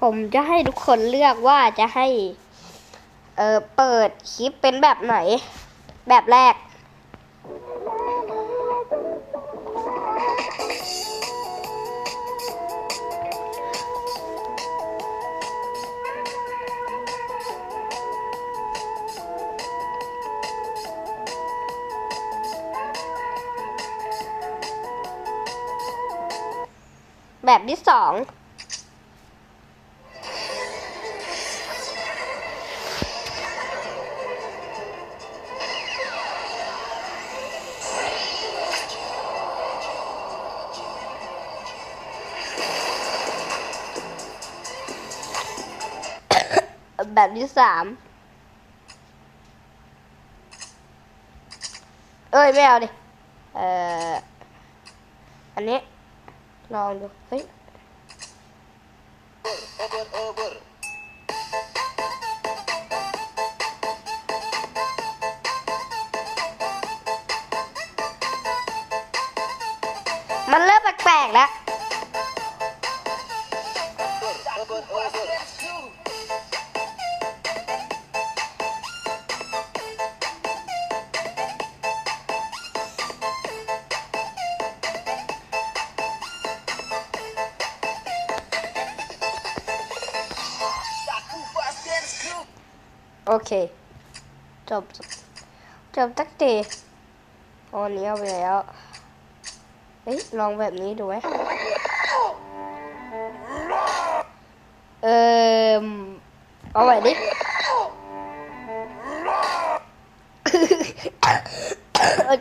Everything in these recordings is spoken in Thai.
ผมจะให้ทุกคนเลือกว่าจะให้ เออเปิดคลิปเป็นแบบไหน แบบแรก แบบที่สอง แบบที่สามเอ้ยไม่เอาดิ เอ่อ อันนี้ ลองดู เฮ้ย Over, over. มันเริ่มแปลกๆแล้ว โอเค จบ จบตักทีตอนนี้เอาไปแล้วเฮ้ยลองแบบนี้ดูไหมเออเอาใหม่ดิ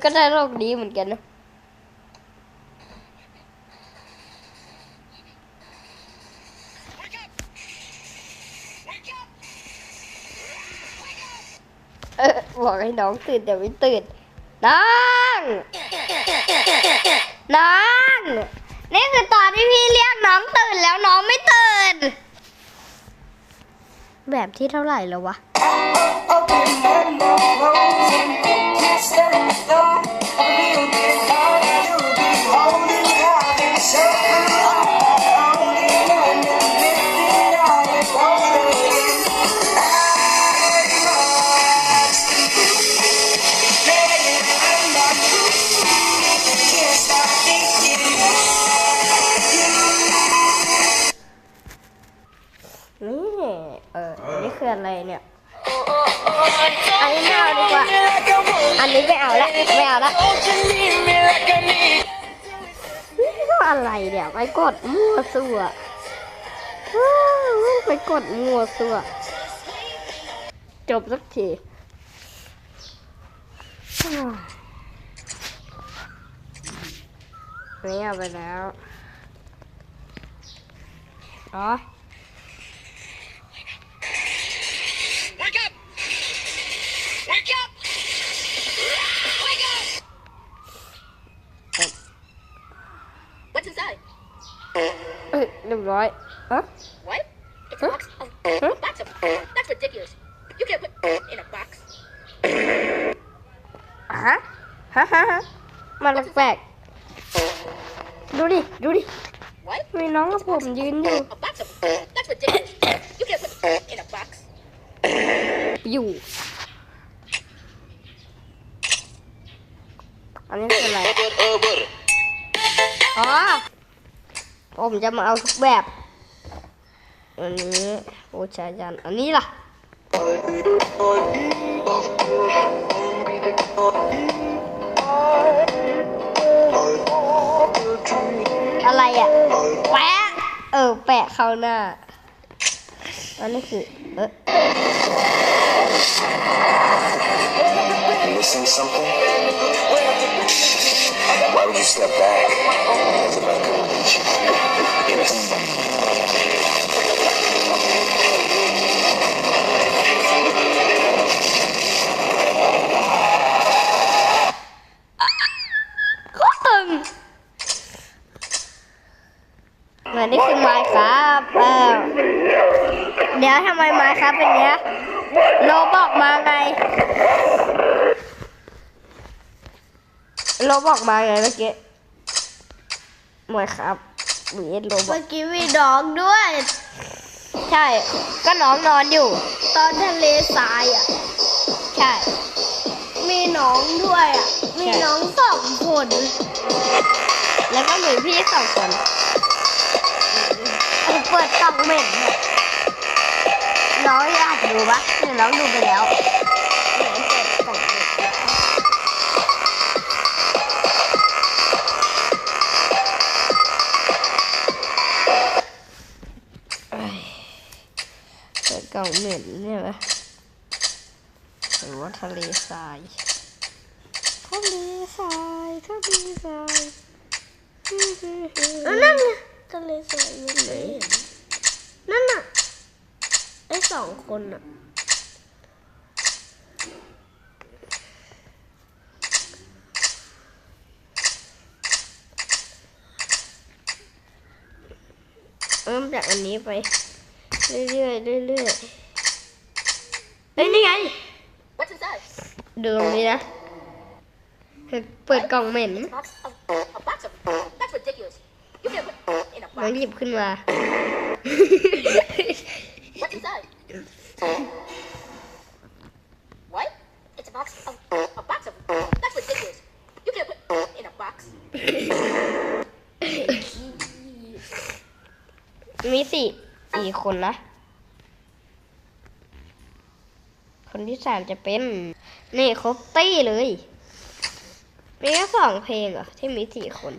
ก็ได้โลกนี้เหมือนกันนะ บอกให้น้องตื่นแต่ไม่ตื่นน้องน้องนี่คือตอนที่พี่เรียกน้องตื่นแล้วน้องไม่ตื่น แบบที่เท่าไหร่แล้ววะ อะไรเนี่ย อันนี้ไม่เอาดีกว่า อันนี้ไม่เอาละไม่เอาละนี่ก็อะไรเนี่ยวไปกดมั่วซั่วไปกดมั่วซั่วจบสักทีนี่เอาไปแล้ว อ๋อ Wake up! Wake up! Wake up! What's inside? เอ้ยเรียบร้อยอะ What? It's Huh? a box of Huh? a box of That's ridiculous. You can't put in a box. อะฮะฮะฮะฮะมันแปลกๆดูดิ ดูดิ What? มีน้องกับผมยืนอยู่ A box of That's ridiculous. You can't put in a box. อยู่ อันนี้คืออะไร Over, over. อ๋อ ผมจะมาเอาทุกแบบ อันนี้โอชายัน อันนี้ล่ะ อะไรอะ แปะ เออ แปะเข้าหน้า อันนี้คือ เออ missing something? Why would you step back? As if I couldn't reach you. Innocent. ก็ตึงเหมือนนี่คือไม้ครับเออเดี๋ยวทำไมไม้ครับเป็นเนี้ย โลบอกมาไง โลบอกมาไงเมื่อกี้ไม้ครับมีโลบอเมื่กอกี้มีดอกด้วย ใช่ ก็น้องนอนอยู่ ตอนทะเลทรายอะ ใช่ มีน้องด้วยอะ มีน้องสองคน แล้วก็มีพี่สองคนเปิดกล่องเหม็นเนี่ย น้องอยากดูปะเดี๋ยวน้องดูไปแล้วเปิดกล่องเหม็นเอ้ยเปิดกล่องเหมหรือว่าทะเลทรายทะเลทรายทะเลทรายนั่นไงทะเลทรายอยู่ไหนนั่น ไอ้สองคนน่ะเริ่มจากอันนี้ไป เรื่อยๆเรื่อยๆเฮ้ยนี่ไง What's inside? ดูตรงนี้นะเปิดกล่องเหม็น A box of a box of that's ridiculous. You can't put in a น้อง box. หยิบขึ้นมา มีสี่สี่คนนะ คนที่สามจะเป็น นี่ครบตี้เลยมีแค่สองเพลงเหรอที่มีสี่คน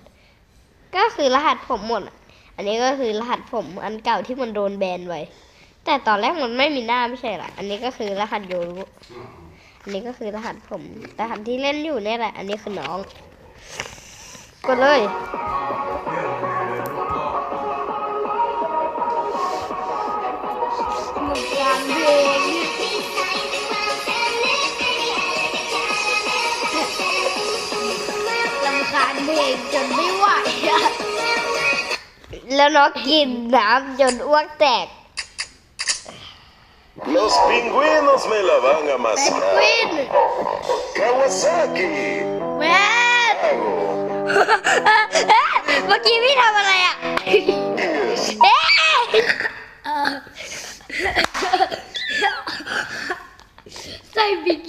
ก็คือรหัสผมหมดอะอันนี้ก็คือรหัสผมอันเก่าที่มันโดนแบนไว้ แต่ตอนแรกมันไม่มีหน้าไม่ใช่เหรออันนี้ก็คือรหัสโยรุอันนี้ก็คือรหัสผมรหัสที่เล่นอยู่เนี่ยแหละ อันนี้คือน้อง กดเลยหนึ่งการเพลงลำคาญเพลงจนไม่ไหวอะแล้วน้องกินน้ำจนอ้วกแตก Los pingüinos me la van a แพนก mascar. วิน Kawasaki. แมน เมื่อกี้พี่ทำอะไรอะเอ๊ะใส่บิก